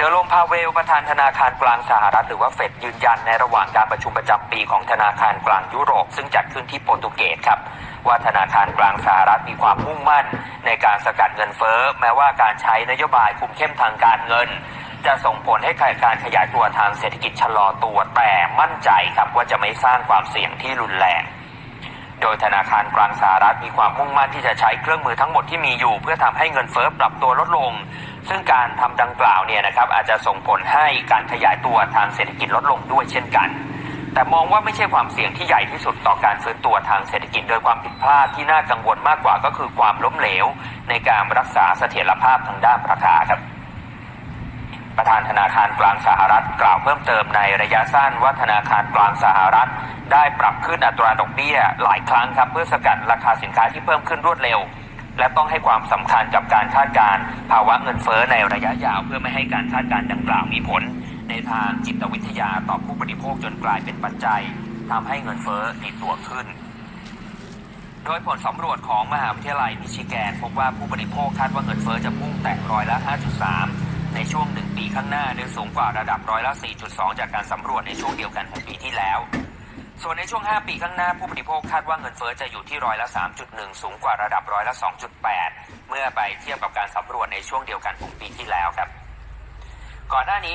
เจอโรมพาเวลประธานธนาคารกลางสหรัฐหรือว่าเฟดยืนยันในระหว่างการประชุมประจำปีของธนาคารกลางยุโรป ซึ่งจัดขึ้นที่โปรตุเกสครับ ว่าธนาคารกลางสหรัฐมีความมุ่งมั่น ในการสกัดเงินเฟ้อ แม้ว่าการใช้นโยบายคุมเข้มทางการเงิน จะส่งผลให้การขยายตัวทางเศรษฐกิจชะลอตัวแต่มั่นใจครับว่าจะไม่สร้างความเสี่ยงที่รุนแรงโดยธนาคารกลางสหรัฐมีความมุ่งมั่นที่จะใช้เครื่องมือทั้งหมดที่มีอยู่ เพื่อทำให้เงินเฟ้อปรับตัวลดลง ซึ่งการทำดังกล่าวเนี่ยนะครับอาจจะส่งผลให้การขยายตัวทางเศรษฐกิจลดลงด้วยเช่นกัน แต่มองว่าไม่ใช่ความเสี่ยงที่ใหญ่ที่สุดต่อการฟื้นตัวทางเศรษฐกิจ โดยความผิดพลาดที่น่ากังวลมากกว่าก็คือความล้มเหลว ในการรักษาเสถียรภาพทางด้านราคาครับประธานธนาคารกลางสหรัฐกล่าวเพิ่มเติมในระยะสั้นว่าธนาคารกลางสหรัฐ ได้ปรับขึ้นอัตราดอกเบี้ยหลายครั้งครับเพื่อสกัดราคาสินค้าที่เพิ่มขึ้นรวดเร็ว และต้องให้ความสำคัญกับการคาดการณ์ภาวะเงินเฟ้อในระยะยาว เพื่อไม่ให้การคาดการณ์ดังกล่าวมีผล ในทางจิตวิทยาต่อผู้บริโภคจนกลายเป็นปัจจัยทำให้เงินเฟ้อดีดตัวขึ้น โดยผลสำรวจของมหาวิทยาลัยมิชิแกน พบว่าผู้บริโภคคาดว่าเงินเฟ้อจะพุ่งแตะร้อยละ 5.3 ในช่วงหนึ่งปีข้างหน้าโดยสูงกว่าระดับร้อยละ 4.2 จากการสำรวจในช่วงเดียวกันของปีที่แล้ว ส่วนในช่วง 5 ปีข้างหน้าผู้บริโภคคาดว่าเงินเฟ้อจะอยู่ที่ร้อยละ 3.1 สูงกว่าระดับร้อยละ 2.8 เมื่อไปเทียบกับการสำรวจในช่วงเดียวกันของปีที่แล้วครับ ก่อนหน้านี้